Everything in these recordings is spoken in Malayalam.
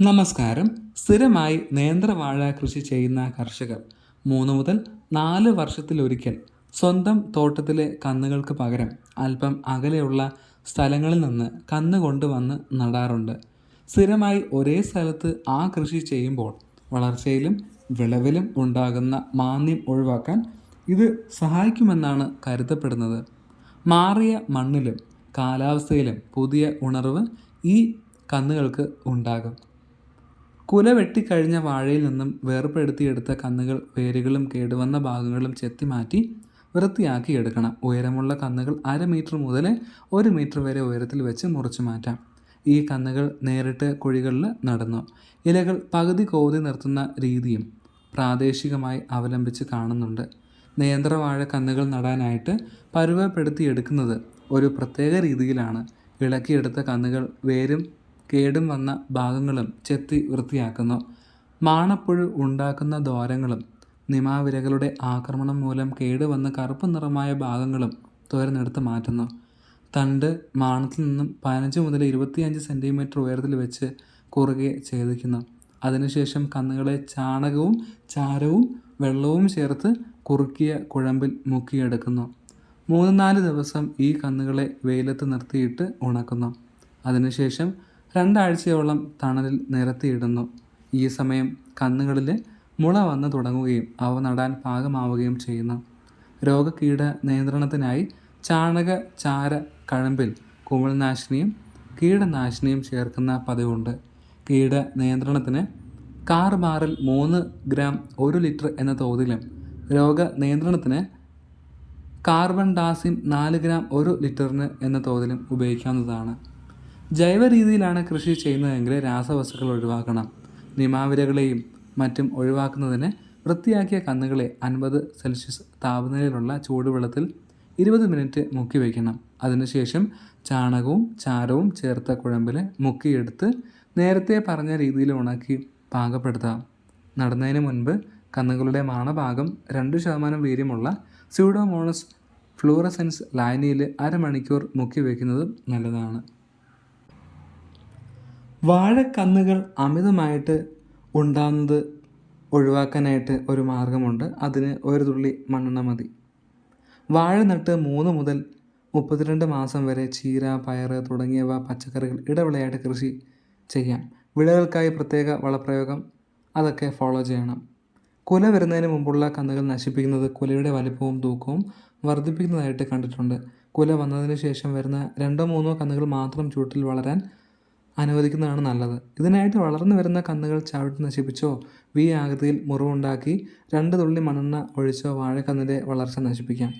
നമസ്കാരം. സ്ഥിരമായി നേന്ത്രവാഴ കൃഷി ചെയ്യുന്ന കർഷകർ മൂന്ന് മുതൽ നാല് വർഷത്തിലൊരിക്കൽ സ്വന്തം തോട്ടത്തിലെ കന്നുകൾക്ക് പകരം അല്പം അകലെയുള്ള സ്ഥലങ്ങളിൽ നിന്ന് കന്ന് കൊണ്ടുവന്ന് നടാറുണ്ട്. സ്ഥിരമായി ഒരേ സ്ഥലത്ത് ആ കൃഷി ചെയ്യുമ്പോൾ വളർച്ചയിലും വിളവിലും ഉണ്ടാകുന്ന മാന്ദ്യം ഒഴിവാക്കാൻ ഇത് സഹായിക്കുമെന്നാണ് കരുതപ്പെടുന്നത്. മാറിയ മണ്ണിലും കാലാവസ്ഥയിലും പുതിയ ഉണർവ് ഈ കന്നുകൾക്ക് ഉണ്ടാകും. കുല വെട്ടിക്കഴിഞ്ഞ വാഴയിൽ നിന്നും വേർപ്പെടുത്തിയെടുത്ത കന്നുകൾ വേരുകളും കേടുവന്ന ഭാഗങ്ങളും ചെത്തിമാറ്റി വൃത്തിയാക്കി എടുക്കണം. ഉയരമുള്ള കന്നുകൾ അര മീറ്റർ മുതൽ ഒരു മീറ്റർ വരെ ഉയരത്തിൽ വെച്ച് മുറിച്ചു മാറ്റാം. ഈ കന്നുകൾ നേരിട്ട് കുഴികളിൽ നടന്നു. ഇലകൾ പകുതി കോതി നിർത്തുന്ന രീതിയും പ്രാദേശികമായി അവലംബിച്ച് കാണുന്നുണ്ട്. നേന്ത്രവാഴ കന്നുകൾ നടാനായിട്ട് പരുവപ്പെടുത്തിയെടുക്കുന്നത് ഒരു പ്രത്യേക രീതിയിലാണ്. ഇളക്കിയെടുത്ത കന്നുകൾ വേരും കേടും വന്ന ഭാഗങ്ങളും ചെത്തി വൃത്തിയാക്കുന്നു. മാണപ്പുഴു ഉണ്ടാക്കുന്ന ദ്വാരങ്ങളും നിമാവിരകളുടെ ആക്രമണം മൂലം കേടുവന്ന കറുപ്പ് നിറമായ ഭാഗങ്ങളും തുരന്നെടുത്ത് മാറ്റുന്നു. തണ്ട് മാണത്തിൽ നിന്നും പതിനഞ്ച് മുതൽ ഇരുപത്തിയഞ്ച് സെന്റിമീറ്റർ ഉയരത്തിൽ വെച്ച് കുറുകെ ഛേദിക്കുന്നു. അതിനുശേഷം കന്നുകളെ ചാണകവും ചാരവും വെള്ളവും ചേർത്ത് കുറുക്കിയ കുഴമ്പിൽ മുക്കിയെടുക്കുന്നു. മൂന്ന് നാല് ദിവസം ഈ കന്നുകളെ വെയിലത്ത് നിർത്തിയിട്ട് ഉണക്കുന്നു. അതിനുശേഷം രണ്ടാഴ്ചയോളം തണലിൽ നിരത്തിയിടുന്നു. ഈ സമയം കന്നുകളിൽ മുള വന്നു തുടങ്ങുകയും അവ നടാൻ പാകമാവുകയും ചെയ്യുന്നു. രോഗകീട നിയന്ത്രണത്തിനായി ചാണക ചാര കഴമ്പിൽ കുമിൾനാശിനിയും കീടനാശിനിയും ചേർക്കുന്ന പതിവുണ്ട്. കീട നിയന്ത്രണത്തിന് കാർ ബാറിൽ മൂന്ന് ഗ്രാം ഒരു ലിറ്റർ എന്ന തോതിലും രോഗ നിയന്ത്രണത്തിന് കാർബൺ ഡാസിൻ നാല് ഗ്രാം ഒരു ലിറ്ററിന് എന്ന തോതിലും ഉപയോഗിക്കാവുന്നതാണ്. ജൈവ രീതിയിലാണ് കൃഷി ചെയ്യുന്നതെങ്കിൽ രാസവസ്തുക്കൾ ഒഴിവാക്കണം. നിമാവിരകളെയും മറ്റും ഒഴിവാക്കുന്നതിന് വൃത്തിയാക്കിയ കന്നുകളെ അൻപത് സെൽഷ്യസ് താപനിലയിലുള്ള ചൂടുവെള്ളത്തിൽ ഇരുപത് മിനിറ്റ് മുക്കി വയ്ക്കണം. അതിനുശേഷം ചാണകവും ചാരവും ചേർത്ത കുഴമ്പിൽ മുക്കിയെടുത്ത് നേരത്തെ പറഞ്ഞ രീതിയിൽ ഉണക്കി പാകപ്പെടുത്താം. നടുന്നതിന് മുൻപ് കന്നുകളുടെ മാണഭാഗം രണ്ട് ശതമാനം വീര്യമുള്ള സ്യൂഡോമോണസ് ഫ്ലൂറസെൻസ് ലായനിയിൽ അരമണിക്കൂർ മുക്കി വയ്ക്കുന്നത് നല്ലതാണ്. വാഴക്കന്നുകൾ അമിതമായിട്ട് ഉണ്ടാകുന്നത് ഒഴിവാക്കാനായിട്ട് ഒരു മാർഗമുണ്ട്. അതിന് ഒരു തുള്ളി മണ്ണെണ്ണ മതി. വാഴ നട്ട് മൂന്ന് മുതൽ മുപ്പത്തിരണ്ട് മാസം വരെ ചീര പയർ തുടങ്ങിയവ പച്ചക്കറികൾ ഇടവിളയായിട്ട് കൃഷി ചെയ്യാം. വിളകൾക്കായി പ്രത്യേക വളപ്രയോഗം അതൊക്കെ ഫോളോ ചെയ്യണം. കുല വരുന്നതിന് മുമ്പുള്ള കന്നുകൾ നശിപ്പിക്കുന്നത് കുലയുടെ വലിപ്പവും തൂക്കവും വർദ്ധിപ്പിക്കുന്നതായിട്ട് കണ്ടിട്ടുണ്ട്. കുല വന്നതിന് ശേഷം വരുന്ന രണ്ടോ മൂന്നോ കന്നുകൾ മാത്രം ചൂട്ടിൽ വളരാൻ അനുവദിക്കുന്നതാണ് നല്ലത്. ഇതിനായിട്ട് വളർന്നു വരുന്ന കന്നുകൾ ചവിട്ടി നശിപ്പിച്ചോ വി ആകൃതിയിൽ മുറിവുണ്ടാക്കി രണ്ട് തുള്ളി മണ്ണെണ്ണ ഒഴിച്ചോ വാഴക്കന്നിന്റെ വളർച്ച നശിപ്പിക്കാം.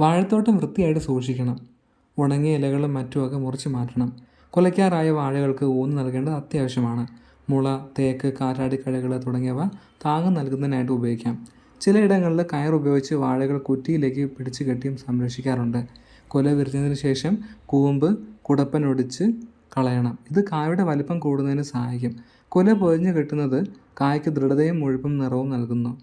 വാഴത്തോട്ടം വൃത്തിയായിട്ട് സൂക്ഷിക്കണം. ഉണങ്ങിയ ഇലകളും മറ്റുമൊക്കെ മുറിച്ച് മാറ്റണം. കുലയ്ക്കാറായ വാഴകൾക്ക് ഊന്ന് നൽകേണ്ടത് അത്യാവശ്യമാണ്. മുള തേക്ക് കാറ്റാടിക്കഴകൾ തുടങ്ങിയവ താങ്ങ് നൽകുന്നതിനായിട്ട് ഉപയോഗിക്കാം. ചിലയിടങ്ങളിൽ കയർ ഉപയോഗിച്ച് വാഴകൾ കുറ്റിയിലേക്ക് പിടിച്ചു കെട്ടിയും സംരക്ഷിക്കാറുണ്ട്. കൊല വിരിഞ്ഞതിന് ശേഷം കൂമ്പ് കുടപ്പനൊടിച്ച് കളയണം. ഇത് കായയുടെ വലിപ്പം കൂടുന്നതിന് സഹായിക്കും. കുല പൊതിഞ്ഞ് കെട്ടുന്നത് കായ്ക്ക് ദൃഢതയും മുഴുപ്പും നിറവും നൽകുന്നു.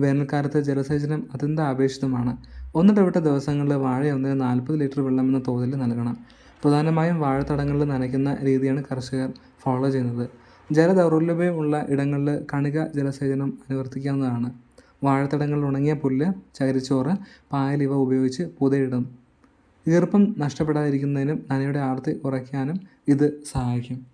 വേനൽക്കാലത്ത് ജലസേചനം അത്യന്താപേക്ഷിതമാണ് ഒന്നിടവിട്ട ദിവസങ്ങളിൽ വാഴ ഒന്നിന് നാൽപ്പത് ലിറ്റർ വെള്ളം എന്ന തോതിൽ നൽകണം. പ്രധാനമായും വാഴത്തടങ്ങളിൽ നനയ്ക്കുന്ന രീതിയാണ് കർഷകർ ഫോളോ ചെയ്യുന്നത്. ജലദൗർലഭ്യമുള്ള ഇടങ്ങളിൽ കണിക ജലസേചനം അനുവർത്തിക്കാവുന്നതാണ്. വാഴത്തടങ്ങളിൽ ഉണങ്ങിയ പുല്ല് ചകിരിച്ചോറ് പായൽ ഇവ ഉപയോഗിച്ച് പുതയിടും. ഈർപ്പം നഷ്ടപ്പെടാതിരിക്കുന്നതിനും നനയുടെ ആർത്തി കുറയ്ക്കാനും ഇത് സഹായിക്കും.